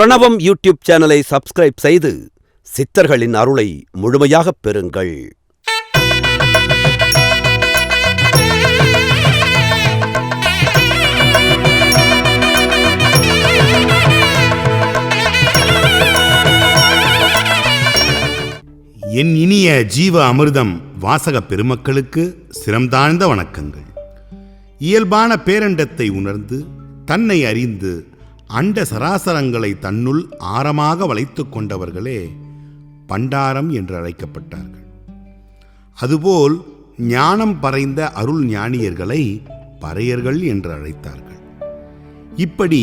பிரணவம் யூடியூப் சேனலை சப்ஸ்கிரைப் செய்து சித்தர்களின் அருளை முழுமையாகப் பெறுங்கள். என் இனிய ஜீவ அமிர்தம் வாசக பெருமக்களுக்கு சிரம்தாழ்ந்த வணக்கங்கள். இயல்பான பேரண்டத்தை உணர்ந்து தன்னை அறிந்து அண்ட சராசரங்களை தன்னுள் ஆரமாக வளைத்து கொண்டவர்களே பண்டாரம் என்று அழைக்கப்பட்டார்கள். அதுபோல் ஞானம் பறைந்த அருள் ஞானியர்களை பறையர்கள் என்று அழைத்தார்கள். இப்படி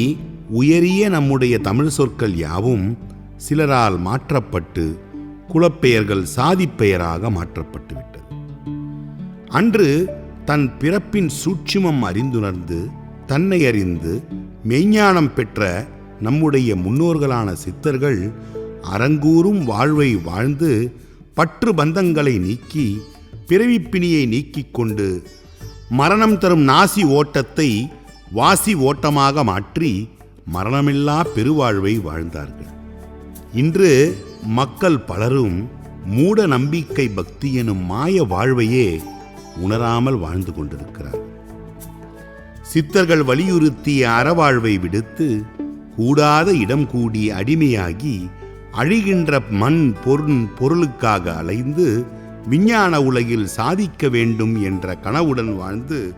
உயரிய நம்முடைய தமிழ் சொற்கள் யாவும் சிலரால் மாற்றப்பட்டு குலப்பெயர்கள் சாதிப்பெயராக மாற்றப்பட்டு விட்டது அன்று தன் பிறப்பின் சூட்சுமம் அறிந்துணர்ந்து தன்னை அறிந்து மெய்ஞானம் பெற்ற நம்முடைய முன்னோர்களான சித்தர்கள் அரங்கூறும் வாழ்வை வாழ்ந்து பற்று பந்தங்களை நீக்கி பிறவிப்பிணியை நீக்கிக் கொண்டு மரணம் தரும் நாசி ஓட்டத்தை வாசி ஓட்டமாக மாற்றி மரணமில்லா பெருவாழ்வை வாழ்ந்தார்கள். இன்று மக்கள் பலரும் மூட நம்பிக்கை பக்தி எனும் மாய வாழ்வையே உணராமல் வாழ்ந்து கொண்டிருக்கிறார் சித்தர்கள் வலியுறுத்திய அறவாழ்வை விடுத்து கூடாத இடம் கூடி அடிமையாகி அழிகின்ற மண் பொருள் பொருளுக்காக அலைந்து விஞ்ஞான உலகில் சாதிக்க வேண்டும் என்ற கனவுடன் வாழ்ந்து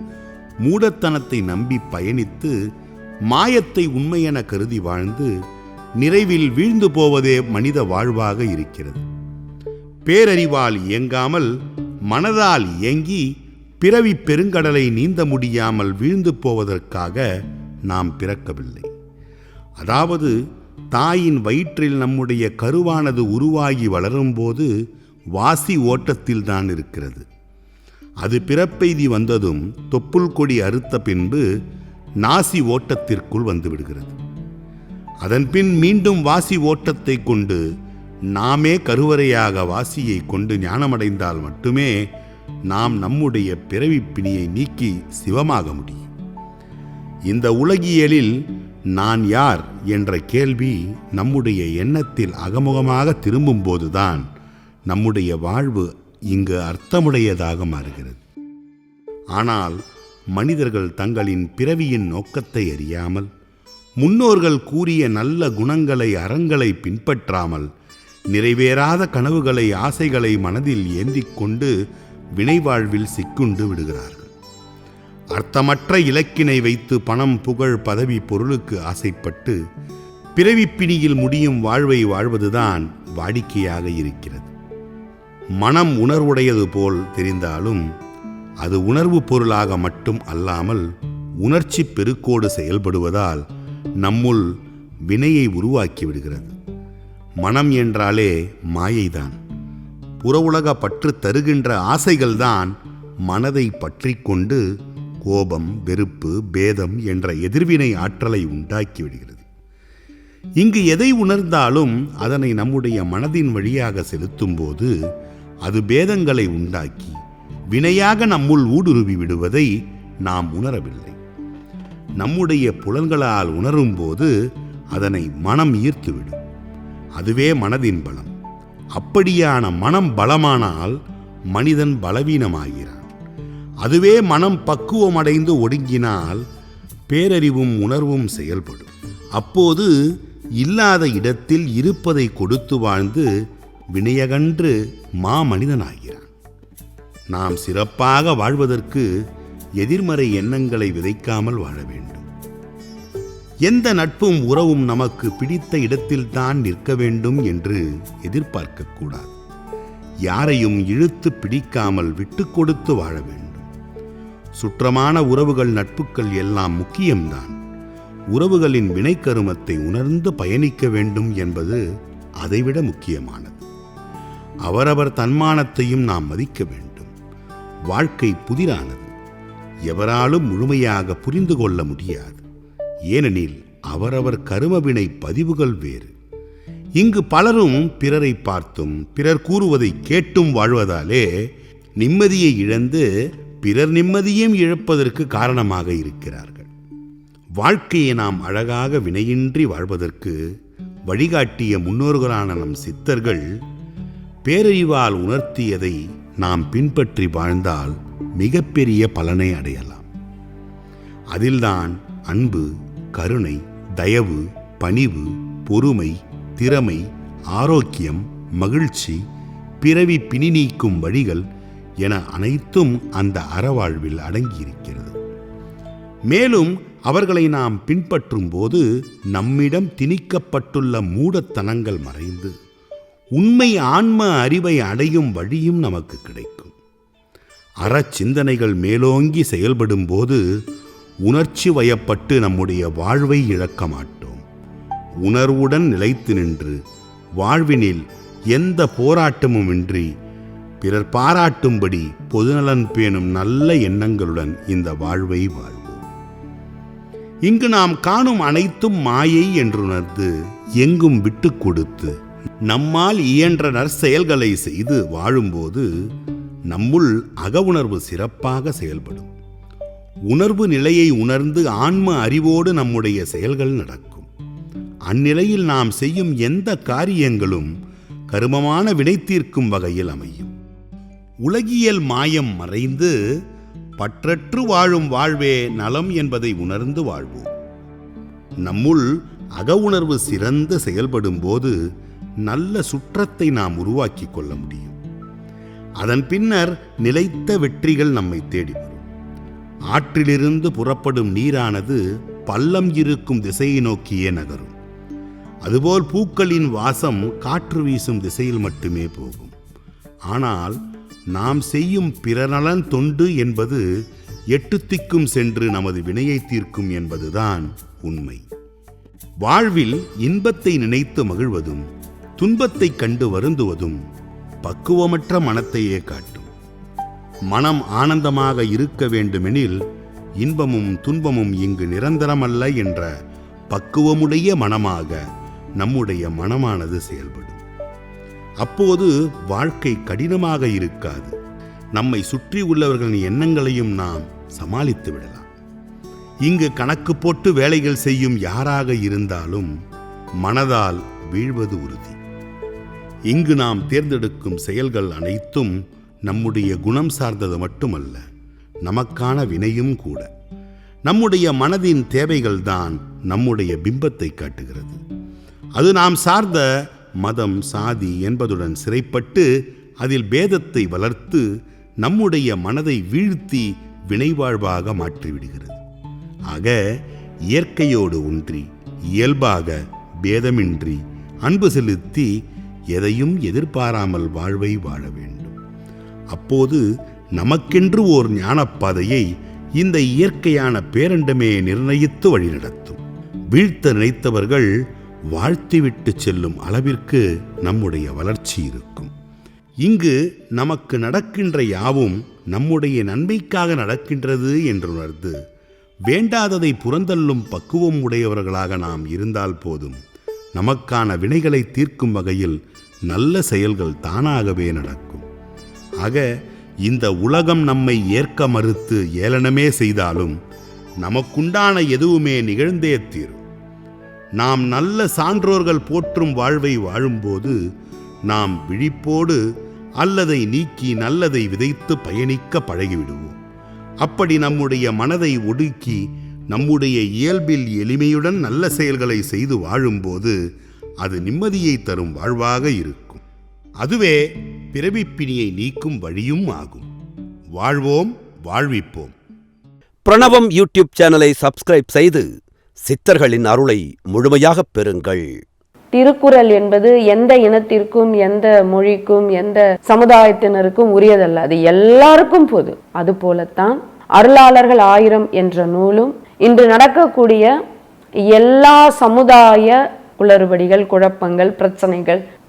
மூடத்தனத்தை நம்பி பயணித்து மாயத்தை உண்மையென கருதி வாழ்ந்து நிறைவில் வீழ்ந்து போவதே மனித வாழ்வாக இருக்கிறது. பேரறிவால் இயங்காமல் மனதால் இயங்கி பிறவி பெருங்கடலை நீந்த முடியாமல் வீழ்ந்து போவதற்காக நாம் பிறக்கவில்லை. அதாவது தாயின் வயிற்றில் நம்முடைய கருவானது உருவாகி வளரும்போது வாசி ஓட்டத்தில் தான் இருக்கிறது. அது பிறப்பெய்தி வந்ததும் தொப்புள் கொடி அறுத்த பின்பு நாசி ஓட்டத்திற்குள் வந்துவிடுகிறது. அதன்பின் மீண்டும் வாசி ஓட்டத்தை கொண்டு நாமே கருவறையாக வாசியை கொண்டு ஞானமடைந்தால் மட்டுமே நாம் நம்முடைய பிறவி பிணியை நீக்கி சிவமாக முடியும். இந்த உலகியலில் நான் யார் என்ற கேள்வி நம்முடைய எண்ணத்தில் அகமுகமாக திரும்பும்போதுதான் நம்முடைய வாழ்வு இங்கு அர்த்தமுடையதாக மாறுகிறது. ஆனால் மனிதர்கள் தங்களின் பிறவியின் நோக்கத்தை அறியாமல் முன்னோர்கள் கூறிய நல்ல குணங்களை அறங்களை பின்பற்றாமல் நிறைவேறாத கனவுகளை ஆசைகளை மனதில் ஏந்திக் கொண்டு வினைவாழ்வில் சிக்குண்டு விடுகிறார்கள். அர்த்தமற்ற இலக்கினை வைத்து பணம் புகழ் பதவி பொருளுக்கு ஆசைப்பட்டு பிறவிப்பிணியில் முடியும் வாழ்வை வாழ்வதுதான் வாடிக்கையாக இருக்கிறது. மனம் உணர்வுடையது போல் தெரிந்தாலும் அது உணர்வு பொருளாக மட்டும் அல்லாமல் உணர்ச்சி பெருக்கோடு செயல்படுவதால் நம்முள் வினையை உருவாக்கி விடுகிறது. மனம் என்றாலே மாயைதான். புறவுலக பற்று தருகின்ற ஆசைகள்தான் மனதை பற்றி கொண்டு கோபம் வெறுப்பு பேதம் என்ற எதிர்வினை ஆற்றலை உண்டாக்கிவிடுகிறது இங்கு எதை உணர்ந்தாலும் அதனை நம்முடைய மனதின் வழியாக செலுத்தும்போது அது பேதங்களை உண்டாக்கி வினையாக நம்முள் ஊடுருவி விடுவதை நாம் உணரவில்லை. நம்முடைய புலன்களால் உணரும்போது அதனை மனம் ஈர்த்துவிடும். அதுவே மனதின் பலம். அப்படியான மனம் பலமானால் மனிதன் பலவீனமாகிறான். அதுவே மனம் பக்குவமடைந்து ஒடுங்கினால் பேரறிவும் உணர்வும் செயல்படும். அப்போது இல்லாத இடத்தில் இருப்பதை கொடுத்து வாழ்ந்து வினயகன்று மாமனிதனாகிறான் நாம் சிறப்பாக வாழ்வதற்கு எதிர்மறை எண்ணங்களை விதைக்காமல் வாழ வேண்டும். எந்த நட்பும் உறவும் நமக்கு பிடித்த இடத்தில்தான் நிற்க வேண்டும் என்று எதிர்பார்க்கக்கூடாது. யாரையும் இழுத்து பிடிக்காமல் விட்டு கொடுத்து வாழ வேண்டும். சுற்றமான உறவுகள் நட்புகள் எல்லாம் முக்கியம்தான். உறவுகளின் வினைக்கருமத்தை உணர்ந்து பயணிக்க வேண்டும் என்பது அதைவிட முக்கியமானது. அவரவர் தன்மானத்தையும் நாம் மதிக்க வேண்டும். வாழ்க்கை புதிரானது. எவராலும் முழுமையாக புரிந்து கொள்ள முடியாது. ஏனெனில் அவரவர் கருமவினை பதிவுகள் வேறு. இங்கு பலரும் பிறரை பார்த்தும் பிறர் கூறுவதை கேட்டும் வாழ்வதாலே நிம்மதியை இழந்து பிறர் நிம்மதியும் இழப்பதற்கு காரணமாக இருக்கிறார்கள். வாழ்க்கையை நாம் அழகாக வினையின்றி வாழ்வதற்கு வழிகாட்டிய முன்னோர்களான நம் சித்தர்கள் பேரறிவால் உணர்த்தியதை நாம் பின்பற்றி வாழ்ந்தால் மிகப்பெரிய பலனை அடையலாம். அதில்தான் அன்பு கருணை தயவு பணிவு பொறுமை திறமை ஆரோக்கியம் மகிழ்ச்சி பிறவி பிணி நீக்கும் வழிகள் என அனைத்தும் அந்த அறவாழ்வில் அடங்கியிருக்கிறது. மேலும் அவர்களை நாம் பின்பற்றும் போது நம்மிடம் திணிக்கப்பட்டுள்ள மூடத்தனங்கள் மறைந்து உண்மை ஆன்ம அறிவை அடையும் வழியும் நமக்கு கிடைக்கும். அறச்சிந்தனைகள் மேலோங்கி செயல்படும் போது உணர்ச்சி வயப்பட்டு நம்முடைய வாழ்வை இழக்க மாட்டோம். உணர்வுடன் நிலைத்து நின்று வாழ்வினில் எந்த போராட்டமுமின்றி பிறர் பாராட்டும்படி பொதுநலன் பேணும் நல்ல எண்ணங்களுடன் இந்த வாழ்வை வாழ்வோம். இங்கு நாம் காணும் அனைத்தும் மாயை என்றுணர்ந்து எங்கும் விட்டு கொடுத்து நம்மால் இயன்ற நற்செயல்களை செய்து வாழும்போது நம்முள் அகவுணர்வு சிறப்பாக செயல்படும். உணர்வு நிலையை உணர்ந்து ஆன்ம அறிவோடு நம்முடைய செயல்கள் நடக்கும். அந்நிலையில் நாம் செய்யும் எந்த காரியங்களும் கருமமான வினை தீர்க்கும் வகையில் அமையும். உலகியல் மாயம் மறைந்து பற்றற்று வாழும் வாழ்வே நலம் என்பதை உணர்ந்து வாழ்வோம். நம்முள் அக உணர்வு சிறந்து செயல்படும் போது நல்ல சுற்றத்தை நாம் உருவாக்கிக் கொள்ள முடியும். அதன் பின்னர் நிலைத்த வெற்றிகள் நம்மை தேடி ஆற்றிலிருந்து புறப்படும் நீரானது பள்ளம் இருக்கும் திசையை நோக்கியே நகரும். அதுபோல் பூக்களின் வாசம் காற்று வீசும் திசையில் மட்டுமே போகும். ஆனால் நாம் செய்யும் பிறநலன் தொண்டு என்பது எட்டு திக்கும் சென்று நமது வினையை தீர்க்கும் என்பதுதான் உண்மை. வாழ்வில் இன்பத்தை நினைத்து மகிழ்வதும் துன்பத்தை கண்டு வருந்துவதும் பக்குவமற்ற மனத்தையே காட்டும். மனம் ஆனந்தமாக இருக்க வேண்டுமெனில் இன்பமும் துன்பமும் இங்கு நிரந்தரமல்ல என்ற பக்குவமுடைய மனமாக நம்முடைய மனமானது செயல்படும். அப்போது வாழ்க்கை கடினமாக இருக்காது. நம்மை சுற்றி உள்ளவர்களின் எண்ணங்களையும் நாம் சமாளித்து விடலாம். இங்கு கணக்கு போட்டு வேலைகள் செய்யும் யாராக இருந்தாலும் மனதால் வீழ்வது உறுதி. இங்கு நாம் தேர்ந்தெடுக்கும் செயல்கள் அனைத்தும் நம்முடைய குணம் சார்ந்தது மட்டுமல்ல நமக்கான வினையும் கூட. நம்முடைய மனதின் தேவைகள்தான் நம்முடைய பிம்பத்தை காட்டுகிறது. அது நாம் சார்ந்த மதம் சாதி என்பதுடன் சிறைப்பட்டு அதில் பேதத்தை வளர்த்து நம்முடைய மனதை வீழ்த்தி வினைவாழ்வாக மாற்றிவிடுகிறது. ஆக இயற்கையோடு ஒன்றி இயல்பாக பேதமின்றி அன்பு செலுத்தி எதையும் எதிர்பாராமல் வாழ்வை வாழ வேண்டும். அப்போது நமக்கென்று ஓர் ஞானப்பாதையை இந்த இயற்கையான பேரண்டமே நிர்ணயித்து வழிநடத்தும். வீழ்த்த நினைத்தவர்கள் வாழ்த்திவிட்டு செல்லும் அளவிற்கு நம்முடைய வளர்ச்சி இருக்கும். இங்கு நமக்கு நடக்கின்ற யாவும் நம்முடைய நன்மைக்காக நடக்கின்றது என்றுணர்ந்து வேண்டாததை புறந்தள்ளும் பக்குவம் உடையவர்களாக நாம் இருந்தால் போதும். நமக்கான வினைகளை தீர்க்கும் வகையில் நல்ல செயல்கள் தானாகவே நடக்கும். ஆக இந்த உலகம் நம்மை ஏற்க மறுத்து ஏளனமே செய்தாலும் நமக்குண்டான எதுவுமே நிகழ்ந்தே தீரும். நாம் நல்ல சான்றோர்கள் போற்றும் வாழ்வை வாழும்போது நாம் விழிப்போடு அல்லதை நீக்கி நல்லதை விதைத்து பயணிக்க பழகிவிடுவோம். அப்படி நம்முடைய மனதை ஒடுக்கி நம்முடைய இயல்பில் எளிமையுடன் நல்ல செயல்களை செய்து வாழும்போது அது நிம்மதியை தரும் வாழ்வாக இருக்கும். அதுவே பிறவிப்பிணியை நீக்கும் வழியும் ஆகும். வாழ்வோம் வாழ்விப்போம். பிரணவம் யூடியூப் சேனலை சப்ஸ்கிரைப் செய்து சித்தர்களின் அருளை முழுமையாகப் பெறுங்கள். திருக்குறள் என்பது எந்த இனத்திற்கும் எந்த மொழிக்கும் எந்த சமுதாயத்தினருக்கும் உரியதல்ல. அது எல்லாருக்கும் பொது அது போலத்தான் அருளாளர்கள் ஆயிரம் என்ற நூலும் இன்று நடக்கக்கூடிய எல்லா சமுதாய குளறுபடிகள் குழப்பங்கள் பிரச்சனைகள்